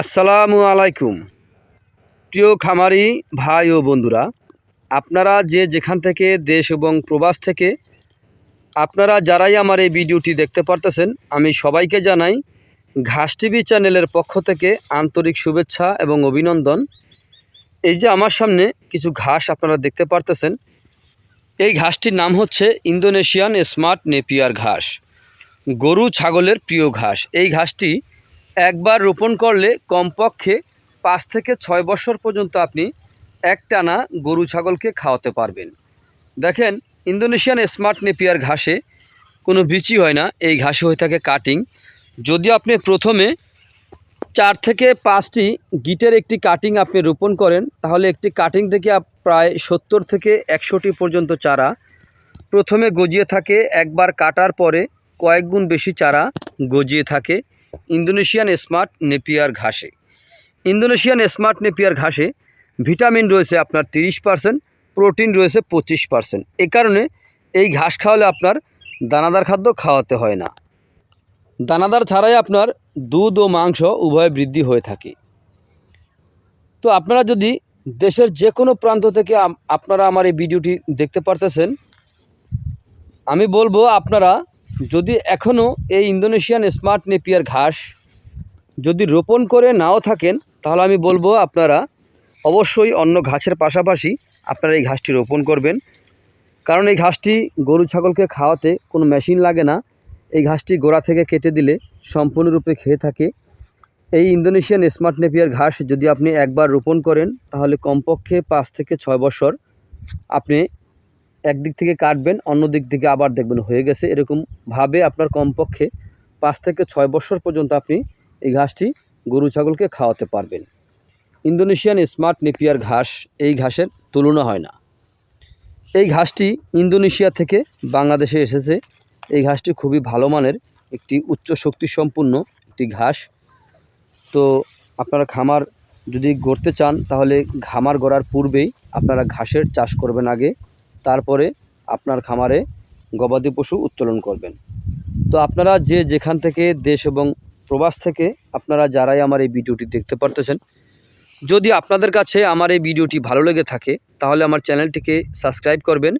আসসালামু আলাইকুম। প্রিয় খামারি ভাই ও বন্ধুরা, আপনারা যে যেখান থেকে দেশ এবং প্রবাস থেকে, আপনারা যারাই আমার এই ভিডিওটি দেখতে পারতেছেন, আমি সবাইকে জানাই ঘাস টিভি চ্যানেলের পক্ষ থেকে আন্তরিক শুভেচ্ছা এবং অভিনন্দন। এই যে আমার সামনে কিছু ঘাস আপনারা দেখতে পারতেছেন, এই ঘাসটির নাম হচ্ছে ইন্দোনেশিয়ান স্মার্ট নেপিয়ার ঘাস, গরু, ছাগলের প্রিয় ঘাস। এই ঘাসটি একবার রোপণ করলে কমপক্ষে পাঁচ থেকে ছয় বছর পর্যন্ত আপনি একটানা গরু ছাগলকে খাওয়াতে পারবেন। দেখেন, ইন্দোনেশিয়ান স্মার্ট নেপিয়ার ঘাসে কোনো বিচি হয় না, এই ঘাসে হয়ে থাকে কাটিং। যদি আপনি প্রথমে চার থেকে পাঁচটি গিটের একটি কাটিং আপনি রোপণ করেন, তাহলে একটি কাটিং থেকে প্রায় সত্তর থেকে একশোটি পর্যন্ত চারা প্রথমে গজিয়ে থাকে, একবার কাটার পরে কয়েক গুণ বেশি চারা গজিয়ে থাকে। ইন্দোনেশিয়ান স্মার্ট নেপিয়ার ঘাসে। ইন্দোনেশিয়ান স্মার্ট নেপিয়ার ঘাসে ভিটামিন রয়েছে আপনার তিরিশ পার্সেন্ট, প্রোটিন রয়েছে পঁচিশ পার্সেন্ট। এ কারণে এই ঘাস খাওয়ালে আপনার দানাদার খাদ্য খাওয়াতে হয় না। দানাদার ছাড়াই আপনার দুধ ও মাংস উভয় বৃদ্ধি হয়ে থাকে। তো আপনারা যদি দেশের যে কোনো প্রান্ত থেকে আপনারা আমার এই ভিডিওটি দেখতে পারতেছেন, আমি বলব আপনারা যদি এখনও এই ইন্দোনেশিয়ান স্মার্ট নেপিয়ার ঘাস যদি রোপণ করে নাও থাকেন, তাহলে আমি বলব আপনারা অবশ্যই অন্য ঘাসের পাশাপাশি আপনারা এই ঘাসটি রোপণ করবেন। কারণ এই ঘাসটি গরু ছাগলকে খাওয়াতে কোনো মেশিন লাগে না। এই ঘাসটি গোড়া থেকে কেটে দিলে সম্পূর্ণরূপে খেয়ে থাকে। এই ইন্দোনেশিয়ান স্মার্ট নেপিয়ার ঘাস যদি আপনি একবার রোপণ করেন, তাহলে কমপক্ষে পাঁচ থেকে ছয় বছর আপনি একদিক থেকে কাটবেন, অন্য দিক থেকে আবার দেখবেন হয়ে গেছে। এরকমভাবে আপনার কমপক্ষে পাঁচ থেকে ছয় বছর পর্যন্ত আপনি এই ঘাসটি গরু ছাগলকে খাওয়াতে পারবেন। ইন্দোনেশিয়ান স্মার্ট নেপিয়ার ঘাস এই ঘাসের তুলনা হয় না। এই ঘাসটি ইন্দোনেশিয়া থেকে বাংলাদেশে এসেছে। এই ঘাসটি খুবই ভালো মানের একটি উচ্চ শক্তি সম্পূর্ণ একটি ঘাস। তো আপনারা খামার যদি গড়তে চান, তাহলে খামার গড়ার পূর্বেই আপনারা ঘাসের চাষ করবেন আগে। তারপরে আপনার খামারে গবাদি পশু উত্তোলন করবেন। তো আপনারা যে যেখান থেকে দেশ এবং প্রবাস থেকে আপনারা যারাই আমার এই ভিডিওটি দেখতে পারতেছেন, যদি আপনাদের কাছে আমার এই ভিডিওটি ভালো লেগে থাকে, তাহলে আমার চ্যানেলটিকে সাবস্ক্রাইব করবেন,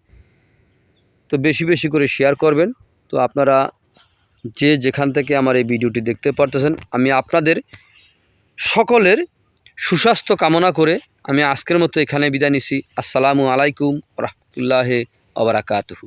তো বেশি বেশি করে শেয়ার করবেন। তো আপনারা যে যেখান থেকে আমার এই ভিডিওটি দেখতে পারতেছেন, আমি আপনাদের সকলের সুস্বাস্থ্য কামনা করে আমি আজকের মতো এখানে বিদায় নিছি। আসসালামু আলাইকুম রহমতুল্লাহ আবরাকাতহু